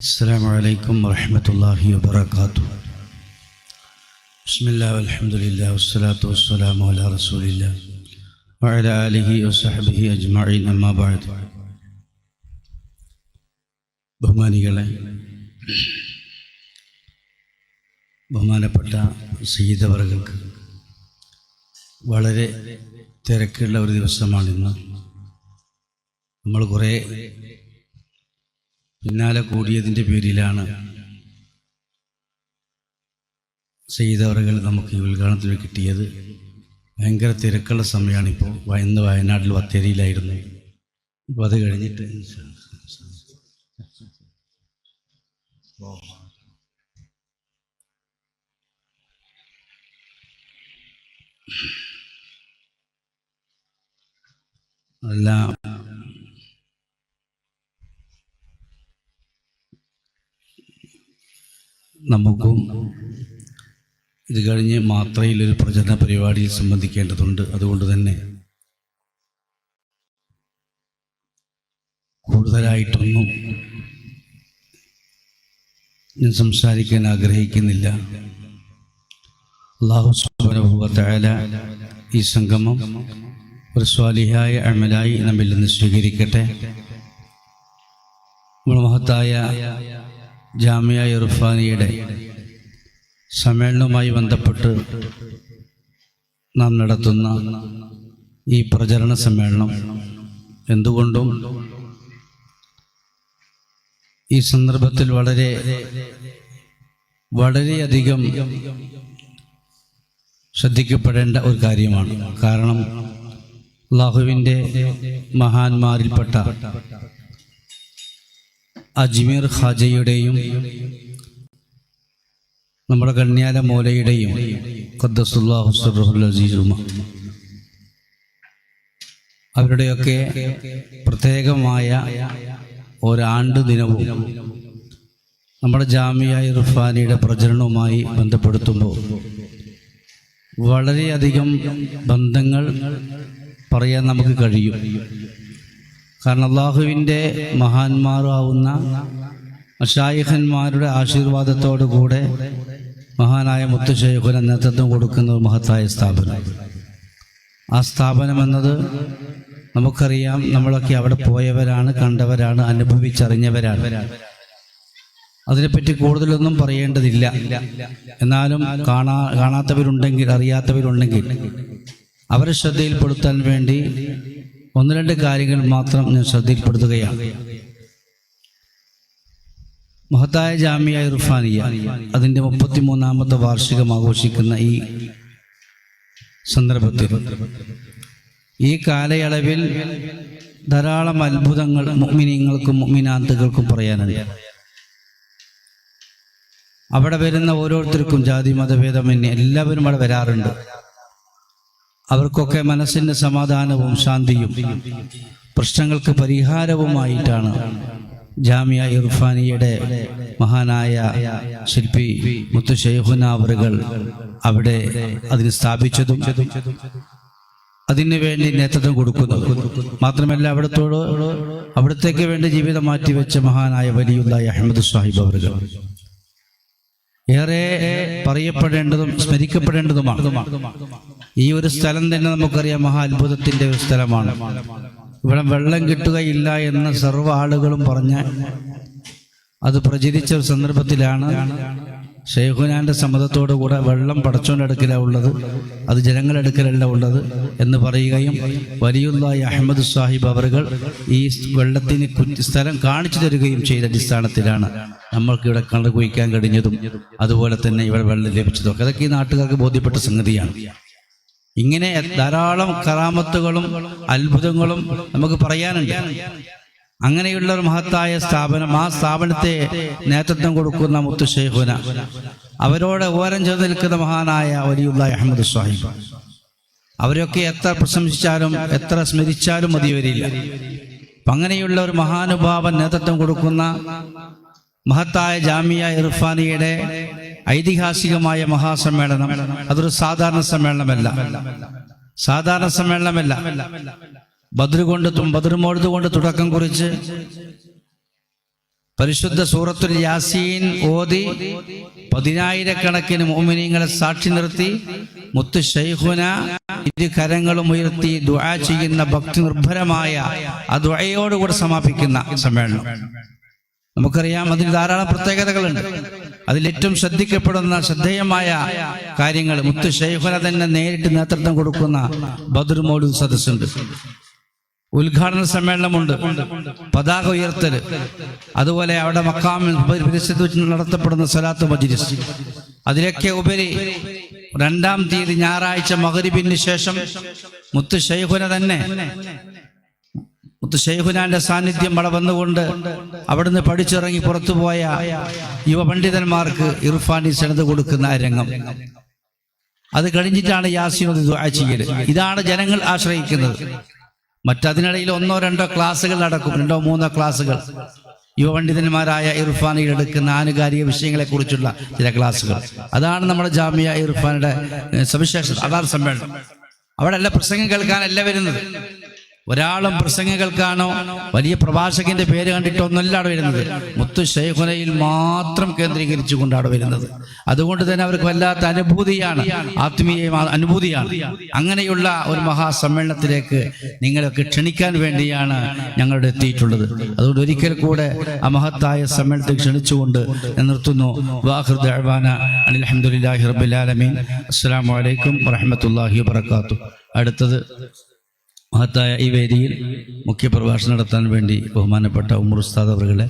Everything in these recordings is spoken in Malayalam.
السلام عليكم ورحمة الله وبركاته بسم الله والحمد لله والصلاة والسلام على رسول الله وعلى آله وصحبه أجمعين أما بعد ബഹുമാനികളെ ബഹുമാനപ്പെട്ട സീതവറുകൾക്ക് വളരെ തിരക്കുള്ള ഒരു ദിവസമാണിന്ന് നമ്മൾ കുറേ പിന്നാലെ കൂടിയതിന്റെ പേരിലാണ് ചെയ്തവറുകൾ നമുക്ക് ഈ ഉദ്ഘാടനത്തിന് കിട്ടിയത്. ഭയങ്കര തിരക്കുള്ള സമയമാണിപ്പോൾ. ഇന്ന് വയനാട്ടിൽ ബത്തേരിയിലായിരുന്നു. ഇപ്പോൾ അത് കഴിഞ്ഞിട്ട് എല്ലാം നമുക്കും ഇത് കഴിഞ്ഞ് മാത്രയിൽ ഒരു പ്രചരണ പരിപാടിയിൽ സംബന്ധിക്കേണ്ടതുണ്ട്. അതുകൊണ്ട് തന്നെ കൂടുതലായിട്ടൊന്നും ഞാൻ സംസാരിക്കാൻ ആഗ്രഹിക്കുന്നില്ല. അള്ളാഹു സുബാനുഭവത്തായ ഈ സംഗമം ഒരു സ്വാലിഹായ അമലായി നമ്മിൽ നിന്ന് സ്വീകരിക്കട്ടെ. നമ്മുടെ മഹത്തായ ജാമിയ ഇർഫാനിയുടെ സമ്മേളനവുമായി ബന്ധപ്പെട്ട് നാം നടത്തുന്ന ഈ പ്രചരണ സമ്മേളനം എന്തുകൊണ്ടും ഈ സന്ദർഭത്തിൽ വളരെ വളരെയധികം ശ്രദ്ധിക്കപ്പെടേണ്ട ഒരു കാര്യമാണ്. കാരണം അള്ളാഹുവിന്റെ മഹാന്മാരിൽപ്പെട്ട അജ്മീർ ഖാജയുടെയും നമ്മുടെ കണ്യാല മോലയുടെയും ഖദ്ദസുല്ലാഹുസുറുമ അവരുടെയൊക്കെ പ്രത്യേകമായ ഒരാണ്ട് ദിനവും നമ്മുടെ ജാമിയ ഇർഫാനിയുടെ പ്രചരണവുമായി ബന്ധപ്പെടുത്തുമ്പോൾ വളരെയധികം ബന്ധങ്ങൾ പറയാൻ നമുക്ക് കഴിയും. കാരണം അള്ളാഹുവിന്റെ മഹാന്മാരാവുന്ന മഷായിഖന്മാരുടെ ആശീർവാദത്തോടു കൂടെ മഹാനായ മുത്തുശേഖുന നേതൃത്വം കൊടുക്കുന്ന ഒരു മഹത്തായ സ്ഥാപനം. ആ സ്ഥാപനം എന്നത് നമുക്കറിയാം നമ്മളൊക്കെ അവിടെ പോയവരാണ് കണ്ടവരാണ് അനുഭവിച്ചറിഞ്ഞവരാണ്. അതിനെപ്പറ്റി കൂടുതലൊന്നും പറയേണ്ടതില്ല. എന്നാലും കാണാ കാണാത്തവരുണ്ടെങ്കിൽ അറിയാത്തവരുണ്ടെങ്കിൽ അവരെ ശ്രദ്ധയിൽപ്പെടുത്താൻ വേണ്ടി ഒന്ന് രണ്ട് കാര്യങ്ങൾ മാത്രം ഞാൻ ശ്രദ്ധയിൽപ്പെടുത്തുകയാണ്. മഹത്തായ ജാമിയ ഇർഫാനിയ അതിന്റെ മുപ്പത്തിമൂന്നാമത്തെ വാർഷികം ആഘോഷിക്കുന്ന ഈ സന്ദർഭത്തിൽ ഈ കാലയളവിൽ ധാരാളം അത്ഭുതങ്ങൾ മുഗ്മിനീങ്ങൾക്കും മുഗ്മിനാന്തുകൾക്കും പറയാനുണ്ട്. അവിടെ വരുന്ന ഓരോരുത്തർക്കും ജാതി മതഭേദമന്യേ എല്ലാവരും അവിടെ വരാറുണ്ട്. അവർക്കൊക്കെ മനസ്സിന്റെ സമാധാനവും ശാന്തിയും പ്രശ്നങ്ങൾക്ക് പരിഹാരവുമായിട്ടാണ് ജാമിയ ഇർഫാനിയുടെ മഹാനായ ശില്പി മുത്തു ഷെയ്ഖുന അവറുകൾ അവിടെ അതിന് സ്ഥാപിച്ചതും അതിനുവേണ്ടി നേതൃത്വം കൊടുക്കുന്നു മാത്രമല്ല അവിടത്തോട് അവിടത്തേക്ക് വേണ്ടി ജീവിതം മാറ്റിവെച്ച മഹാനായ വലിയുള്ള അഹമ്മദ് സാഹിബ് അവറുകൾ. ഏറെ പറയപ്പെടേണ്ടതും സ്മരിക്കപ്പെടേണ്ടതുമാണ്. ഈ ഒരു സ്ഥലം തന്നെ നമുക്കറിയാം മഹാ അത്ഭുതത്തിന്റെ ഒരു സ്ഥലമാണ്. ഇവിടെ വെള്ളം കിട്ടുകയില്ല എന്ന് സർവ ആളുകളും പറഞ്ഞ് അത് പ്രചരിച്ച ഒരു സന്ദർഭത്തിലാണ് ഷെയ്ഖുനാന്റെ സമ്മതത്തോടു കൂടെ വെള്ളം പടച്ചോന്റെ അടുക്കലാണ് ഉള്ളത് അത് ജനങ്ങളുടെ അടുക്കലല്ല ഉള്ളത് എന്ന് പറയുകയും വലിയുല്ലായി അഹമ്മദ് സാഹിബ് അവറുകൾ ഈ വെള്ളത്തിന് സ്ഥലം കാണിച്ചു തരികയും ചെയ്ത അടിസ്ഥാനത്തിലാണ് നമ്മൾക്ക് ഇവിടെ കണ്ടു കുഴിക്കാൻ കഴിഞ്ഞതും അതുപോലെ തന്നെ ഇവിടെ വെള്ളം ലഭിച്ചതും അതൊക്കെ ഈ നാട്ടുകാർക്ക് ബോധ്യപ്പെട്ട സംഗതിയാണ്. ഇങ്ങനെ ധാരാളം കറാമത്തുകളും അത്ഭുതങ്ങളും നമുക്ക് പറയാനുണ്ട്. അങ്ങനെയുള്ള ഒരു മഹത്തായ സ്ഥാപനം ആ സ്ഥാപനത്തെ നേതൃത്വം കൊടുക്കുന്ന മുത്തു ഷെയ്ഖുന അവരോട് ഓരം ചേർന്ന് നിൽക്കുന്ന മഹാനായ വലിയുള്ള അഹമ്മദ് സാഹിബ്. അവരൊക്കെ എത്ര പ്രശംസിച്ചാലും എത്ര സ്മരിച്ചാലും മതി വരില്ല അങ്ങനെയുള്ള ഒരു മഹാനുഭാവൻ നേതൃത്വം കൊടുക്കുന്ന മഹത്തായ ജാമിയ ഇർഫാനിയുടെ ഐതിഹാസികമായ മഹാസമ്മേളനം അതൊരു സാധാരണ സമ്മേളനമല്ല. സാധാരണ സമ്മേളനമല്ല. ബദ്ർ കൊണ്ട് ബദ്ർ മോഴുത് കൊണ്ട് തുടക്കം കുറിച്ച് പരിശുദ്ധ സൂറത്തുൽ യാസീൻ ഓതി പതിനായിരക്കണക്കിന് മോമിനിങ്ങളെ സാക്ഷി നിർത്തി മുത്ത് ഷൈഹുന ഇരു കരങ്ങളും ഉയർത്തി ദുആ ചെയ്യുന്ന ഭക്തി നിർഭരമായ ആ ദുആയോടുകൂടെ സമാപിക്കുന്ന സമ്മേളനം. നമുക്കറിയാം അതിൽ ധാരാളം പ്രത്യേകതകളുണ്ട്. അതിൽ ഏറ്റവും ശ്രദ്ധിക്കപ്പെടുന്ന ശ്രദ്ധേയമായ കാര്യങ്ങൾ മുത്ത് തന്നെ നേരിട്ട് നേതൃത്വം കൊടുക്കുന്ന ബദർ സദസ്സുണ്ട്. ഉദ്ഘാടന സമ്മേളനമുണ്ട്. പതാക ഉയർത്തൽ. അതുപോലെ അവിടെ മക്കാമിൽ നടത്തപ്പെടുന്ന സലാത്ത് മജിരിസ് അതിലൊക്കെ ഉപരി രണ്ടാം തീയതി ഞായറാഴ്ച മകരിബിന് ശേഷം മുത്തു ഷെയ്ഖുന തന്നെ മുത്ത് ഷെയ്ഖുനാന്റെ സാന്നിധ്യം അവിടെ വന്നുകൊണ്ട് അവിടുന്ന് പഠിച്ചിറങ്ങി പുറത്തുപോയ യുവ പണ്ഡിതന്മാർക്ക് ഇർഫാനി സെനത് കൊടുക്കുന്ന രംഗം. അത് കഴിഞ്ഞിട്ടാണ് യാസിനോട് ദുആ ഇതാണ് ജനങ്ങൾ ആശ്രയിക്കുന്നത്. മറ്റതിനിടയിൽ ഒന്നോ രണ്ടോ ക്ലാസ്സുകൾ നടക്കും. രണ്ടോ മൂന്നോ ക്ലാസ്സുകൾ. യുവപണ്ഡിതന്മാരായ ഇർഫാനിൽ എടുക്കുന്ന ആനുകാലിക വിഷയങ്ങളെ കുറിച്ചുള്ള ചില ക്ലാസ്സുകൾ. അതാണ് നമ്മുടെ ജാമ്യ ഇർഫാനിയുടെ സവിശേഷ അതാണ് സമ്മേളനം. അവിടെ എല്ലാ പ്രസംഗം കേൾക്കാനല്ല വരുന്നത്. ഒരാളും പ്രസംഗം കേൾക്കാനോ വലിയ പ്രഭാഷകന്റെ പേര് കണ്ടിട്ടൊന്നല്ല അവിടെ വരുന്നത്. മുത്തു ശൈഖുനയിൽ മാത്രം കേന്ദ്രീകരിച്ചുകൊണ്ട് അവിടെ വരുന്നത്. അതുകൊണ്ട് തന്നെ അവർക്ക് വല്ലാത്ത അനുഭൂതിയാണ്. ആത്മീയ അനുഭൂതിയാണ്. അങ്ങനെയുള്ള ഒരു മഹാസമ്മേളനത്തിലേക്ക് നിങ്ങളൊക്കെ ക്ഷണിക്കാൻ വേണ്ടിയാണ് ഞങ്ങളുടെ എത്തിയിട്ടുള്ളത്. അതുകൊണ്ട് ഒരിക്കൽ കൂടെ ആ മഹത്തായ സമ്മേളനത്തെ ക്ഷണിച്ചുകൊണ്ട് നിർത്തുന്നു. അലഹമുല്ലാഹി റബുലാലമീൻ അസ്സാം വലൈക്കും വറഹ്മത്തുള്ളാഹി വബറകാതുഹു. അടുത്തത് മഹത്തായ ഈ വേദിയിൽ മുഖ്യപ്രഭാഷണം നടത്താൻ വേണ്ടി ബഹുമാനപ്പെട്ട ഉമർ ഉസ്താദ് അവരുടെ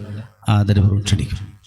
ആദരവ് ക്ഷണിക്കുന്നു.